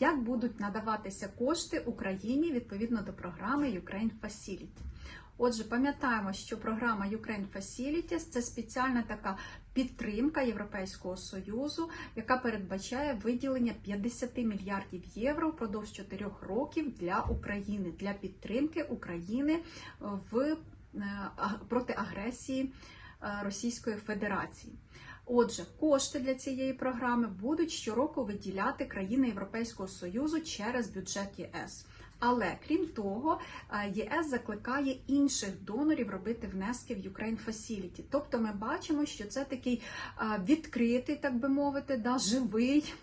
як будуть надаватися кошти Україні відповідно до програми Ukraine Facility. Отже, пам'ятаємо, що програма Ukraine Facilities – це спеціальна така підтримка Європейського союзу, яка передбачає виділення 50 мільярдів євро впродовж 4 років для України для підтримки України в е, проти агресії е, Російської Федерації. Отже, кошти для цієї програми будуть щороку виділяти країни Європейського Союзу через бюджет ЄС. Але крім того, е, ЄС закликає інших донорів робити внески в Ukraine Facility. Тобто ми бачимо, що це такий е, відкритий, так би мовити, да, живий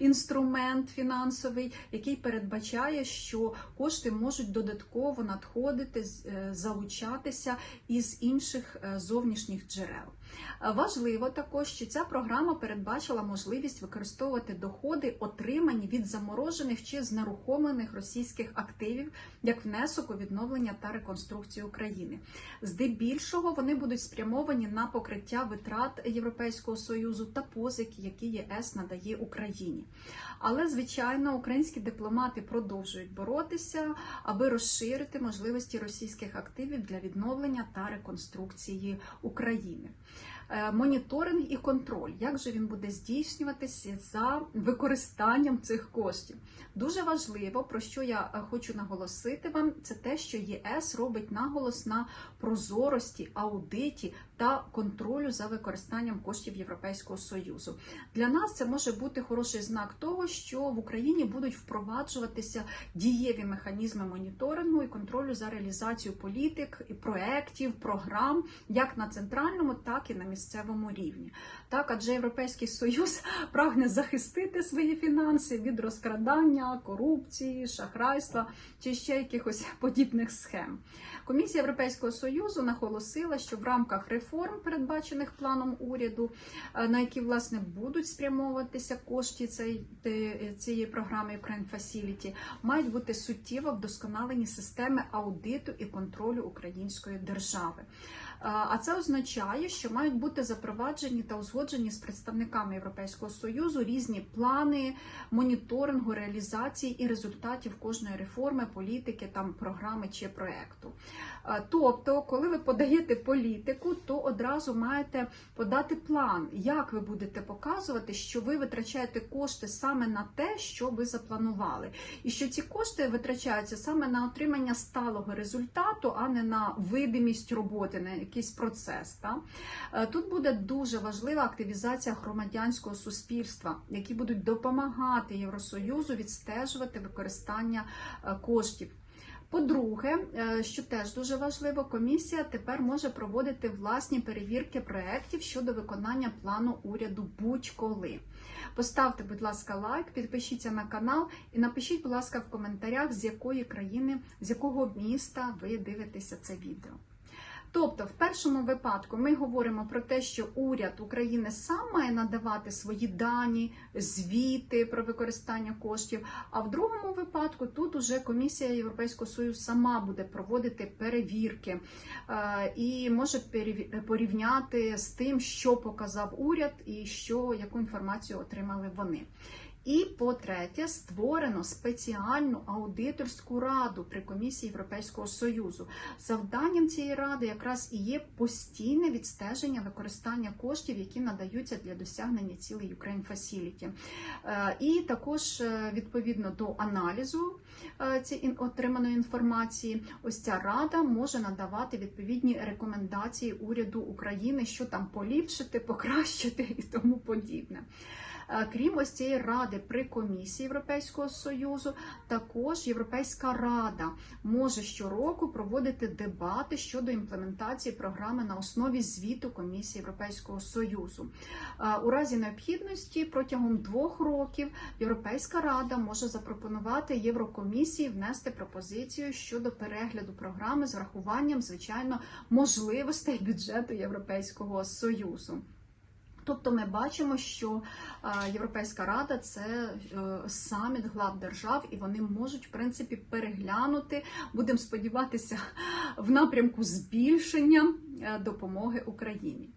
інструмент фінансовий, який передбачає, що кошти можуть додатково надходити, е, залучатися із інших е, зовнішніх джерел. Е, Важливо також, що ця програма передбачила можливість використовувати доходи, отримані від заморожених чи знерухомлених російських активів, як внесок у відновлення та реконструкцію України. Здебільшого вони будуть спрямовані на покриття витрат Європейського союзу та позики, які ЄС надає Україні. Але звичайно, українські дипломати продовжують боротися, аби розширити можливості російських активів для відновлення та реконструкції України. Е, Моніторинг і контроль, як же він буде здійснюватися за використанням цих коштів. Дуже важливо, про що я е, хочу наголосити вам, це те, що ЄС робить наголос на прозорості, аудиті та контролю за використанням коштів Європейського Союзу. Для нас це може бути хороший знак того, що в Україні будуть впроваджуватися дієві механізми моніторингу і контролю за реалізацією політик проєктів, програм, як на центральному, так і на місцевому рівні. Так, адже Європейський Союз прагне захистити свої фінанси від розкрадання, корупції, шахрайства чи ще якихось подібних схем. Комісія Європейського Союзу наголосила, що в рамках реформ, передбачених планом уряду, е, на які власне будуть спрямовуватися кошти цієї, програми Ukraine Facility, мають бути суттєво вдосконалені системи аудиту і контролю української держави. Е, А це означає, що мають бути запроваджені та узгоджені з представниками Європейського союзу різні плани моніторингу, реалізації і результатів кожної реформи, політики, там програми чи проекту. Е, Тобто, коли ви подаєте політику, то одразу маєте подати план, як ви будете показувати, що ви витрачаєте кошти саме на те, що ви запланували, і що ці кошти витрачаються саме на отримання сталого результату, а не на видимість роботи, на якийсь процес. Та? Тут буде дуже важлива активізація громадянського суспільства, які будуть допомагати Євросоюзу відстежувати використання е, коштів. По-друге, е, що теж дуже важливо, комісія тепер може проводити власні перевірки проєктів щодо виконання плану уряду будь-коли. Поставте, будь ласка, лайк, підпишіться на канал і напишіть, будь ласка, в коментарях, з якої країни, з якого міста ви дивитеся це відео. Тобто, в першому випадку ми говоримо про те, що уряд України сам має надавати свої дані, звіти про використання коштів. А в другому випадку тут уже комісія Європейського Союзу сама буде проводити перевірки е, і може порівняти з тим, що показав уряд і що яку інформацію отримали вони. І по-третє, створено спеціальну аудиторську раду при комісії Європейського Союзу. Завданням цієї ради якраз і є постійне відстеження використання коштів, які надаються для досягнення цілей Ukraine Facility. Е, І також е, відповідно до аналізу е, цієї отриманої інформації, ось ця рада може надавати відповідні рекомендації уряду України, що там поліпшити, покращити і тому подібне. Е, Крім ось цієї ради при комісії Європейського союзу, також Європейська рада може щороку проводити дебати щодо імплементації програми на основі звіту комісії Європейського союзу. Е, У разі необхідності протягом двох років Європейська рада може запропонувати Єврокомісії внести пропозицію щодо перегляду програми з врахуванням, звичайно, можливостей бюджету Європейського союзу. Тобто ми бачимо, що Європейська рада це е, саміт глав держав, і вони можуть в принципі переглянути. Будемо сподіватися в напрямку збільшення е, допомоги Україні.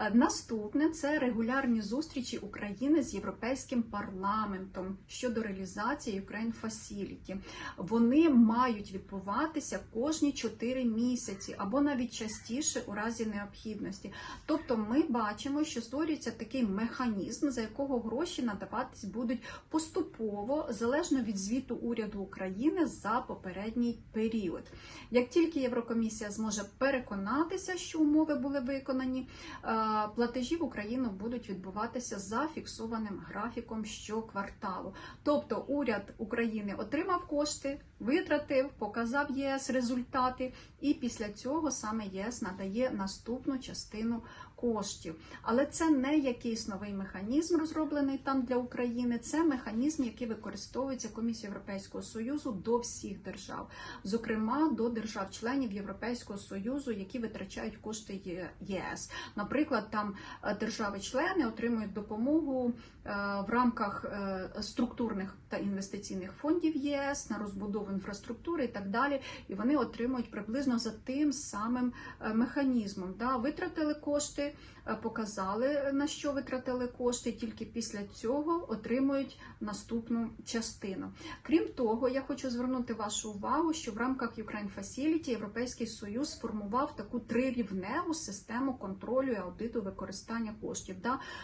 Е, Наступне це регулярні зустрічі України з Європейським парламентом щодо реалізації Ukraine Facility. Вони мають відбуватися кожні 4 місяці або навіть частіше у разі необхідності. Тобто ми бачимо, що створюється такий механізм, за якого гроші надаватись будуть поступово, залежно від звіту уряду України за попередній період. Як тільки Єврокомісія зможе переконатися, що умови були виконані, е, платежі в Україну будуть відбуватися за фіксованим графіком щокварталу. Тобто уряд України отримав кошти, витратив, показав ЄС результати, і після цього саме ЄС надає наступну частину коштів. Але це не якийсь новий механізм, розроблений там для України. Це механізм, який використовується Комісією Європейського Союзу до всіх держав, зокрема до держав-членів Європейського Союзу, які витрачають кошти ЄС. Наприклад, там е, держави-члени отримують допомогу е, в рамках е, структурних та інвестиційних фондів ЄС на розбудову інфраструктури і так далі. І вони отримують приблизно за тим самим механізмом. Да? Витратили кошти, е, показали на що витратили кошти, тільки після цього отримують наступну частину. Крім того, я хочу звернути вашу увагу, що в рамках Ukraine Facility Європейський Союз сформував таку трирівневу систему контролю і аудиту використання коштів.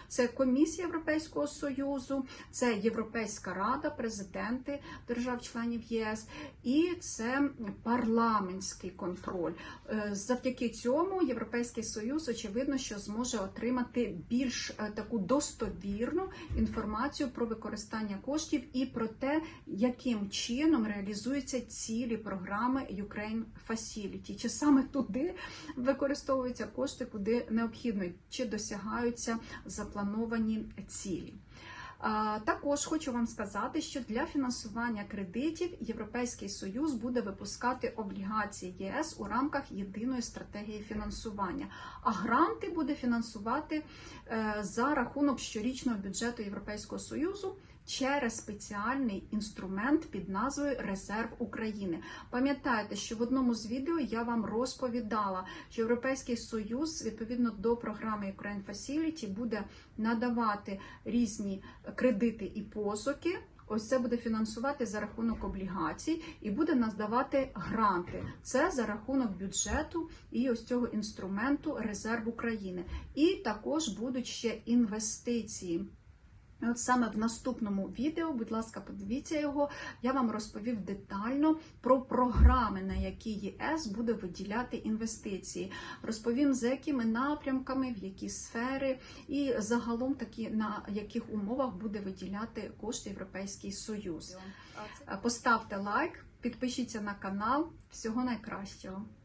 Це Комісія Європейського Союзу, це Європейська Рада, президенти держав-членів ЄС, і це парламентський контроль. Е, Завдяки цьому Європейський Союз очевидно, що зможе отримати більш е, таку достовірну інформацію про використання коштів і про те, яким чином реалізуються цілі програми Ukraine Facility. Чи саме туди використовуються кошти, куди необхідно, чи досягаються заплановані цілі. Також хочу вам сказати, що для фінансування кредитів Європейський Союз буде випускати облігації ЄС у рамках єдиної стратегії фінансування, а гранти буде фінансувати е, за рахунок щорічного бюджету Європейського Союзу. Через спеціальний інструмент під назвою Резерв України. Пам'ятаєте, що в одному з відео я вам розповідала, що Європейський Союз відповідно до програми Ukraine Facility буде надавати різні кредити і позики. Ось це буде фінансувати за рахунок облігацій і буде надавати гранти. Це за рахунок бюджету і ось цього інструменту Резерв України. І також будуть ще інвестиції. От саме в наступному відео, будь ласка, подивіться його, я вам розповів детально про програми, на які ЄС буде виділяти інвестиції. Розповім, за якими напрямками, в які сфери, і загалом такі на яких умовах буде виділяти кошти Європейський Союз. Поставте лайк, підпишіться на канал. Всього найкращого.